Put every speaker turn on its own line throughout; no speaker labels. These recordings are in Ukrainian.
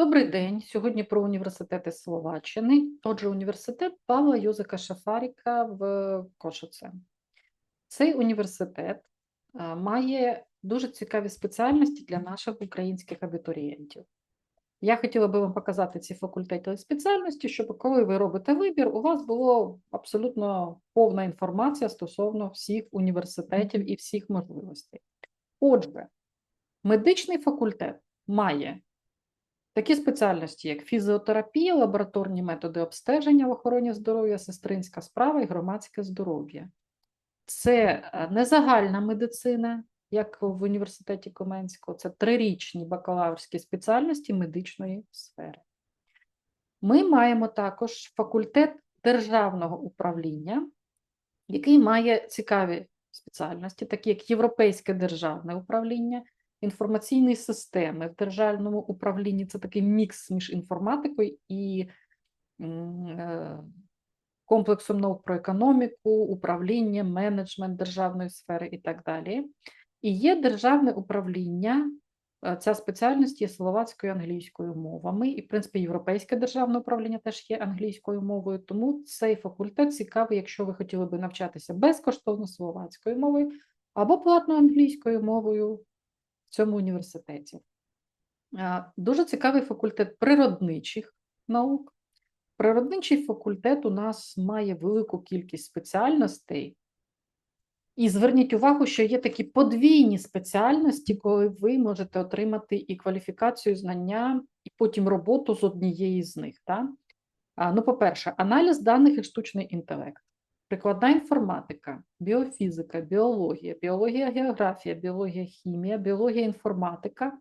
Добрий день. Сьогодні про університети Словаччини. Отже, університет Павла Йозика Шафаріка в Кошице. Цей університет має дуже цікаві спеціальності для наших українських абітурієнтів. Я хотіла би вам показати ці факультети і спеціальності, щоб коли ви робите вибір, у вас була абсолютно повна інформація стосовно всіх університетів і всіх можливостей. Отже, медичний факультет має Такі спеціальності, як фізіотерапія, лабораторні методи обстеження в охороні здоров'я, сестринська справа і громадське здоров'я. Це е, не загальна медицина, як в університеті Коменського, це трирічні бакалаврські спеціальності медичної сфери. Ми маємо також факультет державного управління, який має цікаві спеціальності, такі як Європейське державне управління інформаційної системи в державному управлінні це такий мікс між інформатикою і е, комплексом наук про економіку, управління, менеджмент державної сфери і так далі. І є державне управління. Е, ця спеціальність є словацькою англійською мовами, і, в принципі, європейське державне управління теж є англійською мовою, тому цей факультет цікавий, якщо ви хотіли би навчатися безкоштовно словацькою мовою або платно англійською мовою в цьому університеті. Дуже цікавий факультет природничих наук. Природничий факультет у нас має велику кількість спеціальностей. І зверніть увагу, що є такі подвійні спеціальності, коли ви можете отримати і кваліфікацію, знання, і потім роботу з однієї з них. Так? Ну, По-перше, аналіз даних і штучний інтелект. Прикладна інформатика, біофізика, біологія, біологія, географія, біологія, хімія, біологія, інформатика,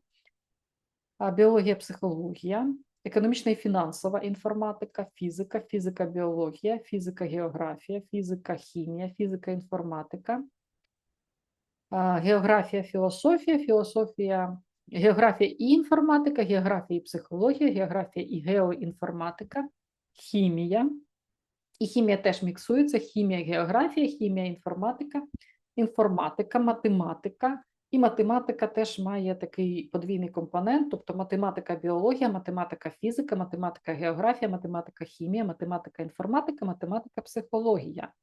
біологія, психологія, економічна і фінансова інформатика, фізика, фізика, біологія, фізика, географія, фізика, хімія, фізика, інформатика, географія, філософія, філософія, географія і інформатика, географія і психологія, географія і геоінформатика, хімія. І хімія теж міксується: хімія, географія, хімія, інформатика, інформатика, математика. І математика теж має такий подвійний компонент, тобто математика, біологія, математика, фізика, математика, географія, математика, хімія, математика, інформатика, математика, психологія.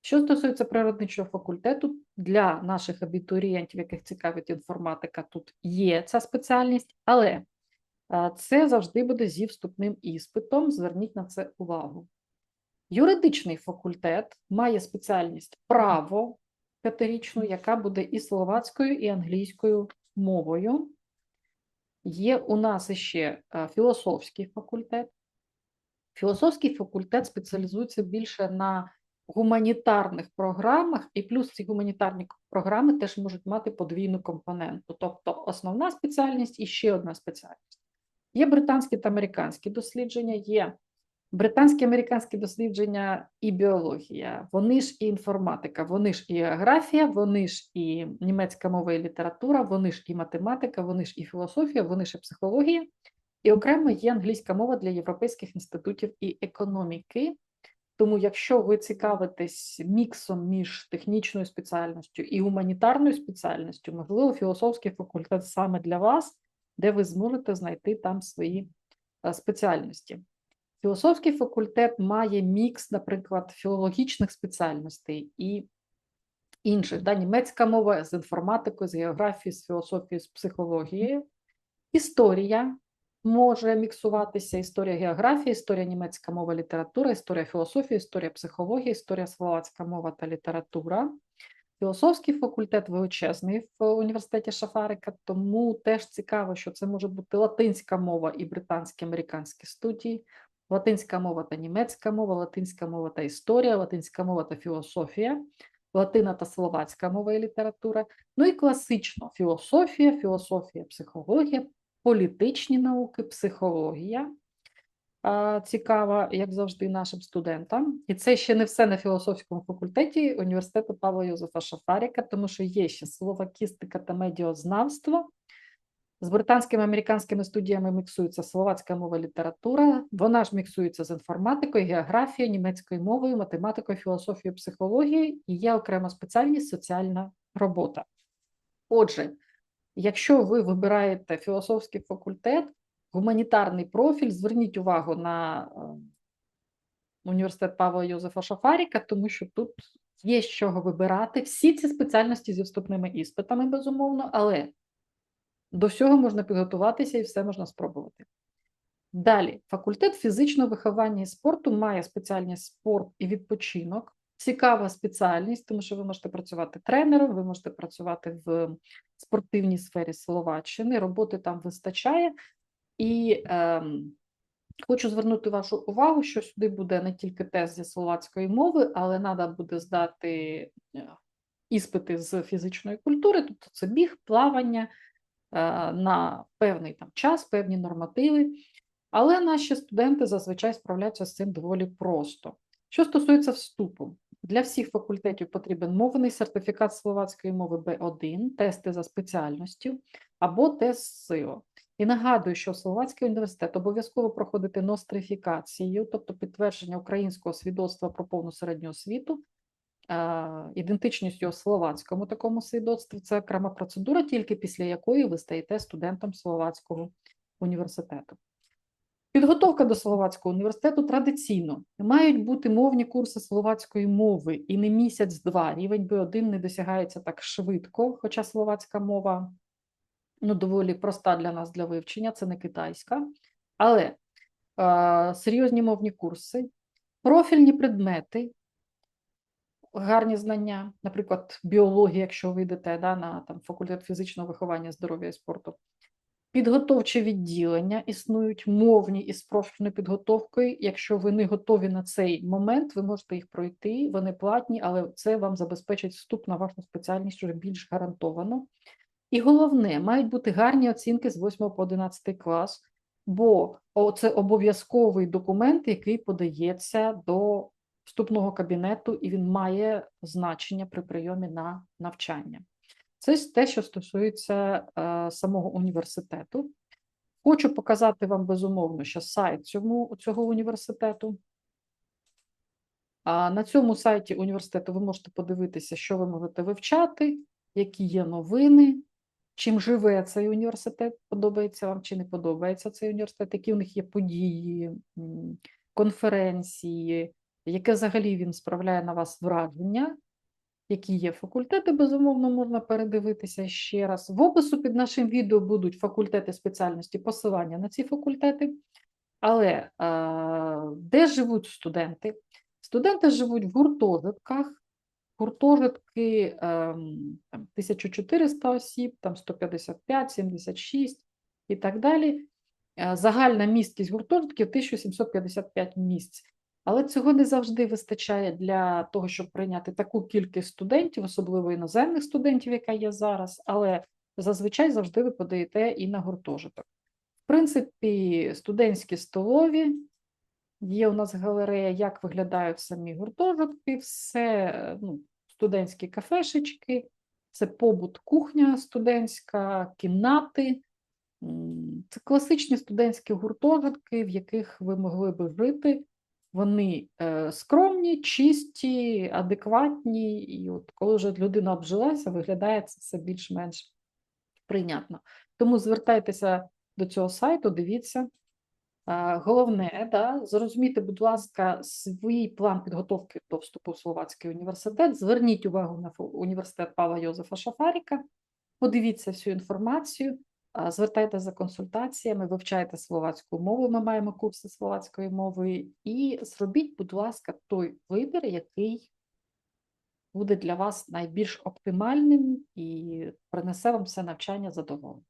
Що стосується природничого факультету, для наших абітурієнтів, яких цікавить інформатика, тут є ця спеціальність, але це завжди буде зі вступним іспитом. Зверніть на це увагу. Юридичний факультет має спеціальність право п'ятирічну, яка буде і словацькою, і англійською мовою. Є у нас ще е, філософський факультет. Філософський факультет спеціалізується більше на гуманітарних програмах, і плюс ці гуманітарні програми теж можуть мати подвійну компоненту. Тобто основна спеціальність і ще одна спеціальність. Є британські та американські дослідження, є Британські американські дослідження і біологія, вони ж і інформатика, вони ж і географія, вони ж і німецька мова і література, вони ж і математика, вони ж і філософія, вони ж і психологія, і окремо є англійська мова для європейських інститутів і економіки. Тому, якщо ви цікавитесь міксом між технічною спеціальністю і гуманітарною спеціальністю, можливо, філософський факультет саме для вас, де ви зможете знайти там свої е, спеціальності. Філософський факультет має мікс, наприклад, філологічних спеціальностей і інших. Да? Німецька мова з інформатикою, з географією, з філософією, з психологією. Історія може міксуватися: історія географії, історія німецька мова, література, історія філософії, історія психології, історія словацька мова та література. Філософський факультет величезний в університеті Шафарика, тому теж цікаво, що це може бути латинська мова і британські американські студії, латинська мова та німецька мова, латинська мова та історія, латинська мова та філософія, латина та словацька мова і література, ну і класично філософія, філософія, психологія, політичні науки, психологія. Цікава, як завжди, нашим студентам. І це ще не все на філософському факультеті університету Павла Йозефа Шафаріка, тому що є ще словакістика та медіознавство, з британськими американськими студіями міксується словацька мова література, вона ж міксується з інформатикою, географією, німецькою мовою, математикою, філософією, психологією і є окрема спеціальність соціальна робота. Отже, якщо ви вибираєте філософський факультет, гуманітарний профіль. Зверніть увагу на е, університет Павла Йозефа Шафаріка, тому що тут є з чого вибирати. Всі ці спеціальності зі вступними іспитами, безумовно, але до всього можна підготуватися і все можна спробувати. Далі, факультет фізичного виховання і спорту має спеціальність спорт і відпочинок. Цікава спеціальність, тому що ви можете працювати тренером, ви можете працювати в спортивній сфері Словаччини, роботи там вистачає. І ем, хочу звернути вашу увагу, що сюди буде не тільки тест зі словацької мови, але треба буде здати е, іспити з фізичної культури, тобто це біг, плавання е, на певний там час, певні нормативи. Але наші студенти зазвичай справляються з цим доволі просто. Що стосується вступу, для всіх факультетів потрібен мовний сертифікат словацької мови B1, тести за спеціальністю або тест СИО. І нагадую, що Словацький університет обов'язково проходити нострифікацію, тобто підтвердження українського свідоцтва про повну середню освіту, ідентичністю його словацькому такому свідоцтві. Це окрема процедура, тільки після якої ви стаєте студентом Словацького університету. Підготовка до Словацького університету традиційно мають бути мовні курси словацької мови і не місяць-два. Рівень B1 не досягається так швидко, хоча словацька мова ну, доволі проста для нас для вивчення, це не китайська. Але е, серйозні мовні курси, профільні предмети, гарні знання, наприклад, біологія, якщо ви йдете да, на там, факультет фізичного виховання, здоров'я і спорту. Підготовчі відділення існують мовні із профільною підготовкою. Якщо ви не готові на цей момент, ви можете їх пройти, вони платні, але це вам забезпечить вступ на вашу спеціальність вже більш гарантовано. І головне, мають бути гарні оцінки з 8 по 11 клас, бо це обов'язковий документ, який подається до вступного кабінету, і він має значення при прийомі на навчання. Це те, що стосується е, самого університету. Хочу показати вам безумовно, що сайт цьому, цього університету. А на цьому сайті університету ви можете подивитися, що ви можете вивчати, які є новини, чим живе цей університет, подобається вам чи не подобається цей університет, які у них є події, конференції, яке взагалі він справляє на вас враження які є факультети, безумовно, можна передивитися ще раз. В опису під нашим відео будуть факультети спеціальності, посилання на ці факультети. Але де живуть студенти? Студенти живуть в гуртожитках, гуртожитки ем, там, 1400 осіб, там 155, 76 і так далі. Загальна місткість гуртожитків 1755 місць. Але цього не завжди вистачає для того, щоб прийняти таку кількість студентів, особливо іноземних студентів, яка є зараз, але зазвичай завжди ви подаєте і на гуртожиток. В принципі, студентські столові, є у нас галерея, як виглядають самі гуртожитки, все ну, студентські кафешечки, це побут, кухня студентська, кімнати. Це класичні студентські гуртожитки, в яких ви могли би жити. Вони е, скромні, чисті, адекватні, і от коли вже людина обжилася, виглядає це все більш-менш прийнятно. Тому звертайтеся до цього сайту, дивіться. Головне, да, зрозумійте, будь ласка, свій план підготовки до вступу в Словацький університет. Зверніть увагу на університет Павла Йозефа Шафаріка, подивіться всю інформацію. Звертайте за консультаціями, вивчайте словацьку мову. Ми маємо курси словацької мови, і зробіть, будь ласка, той вибір, який буде для вас найбільш оптимальним і принесе вам все навчання задоволення.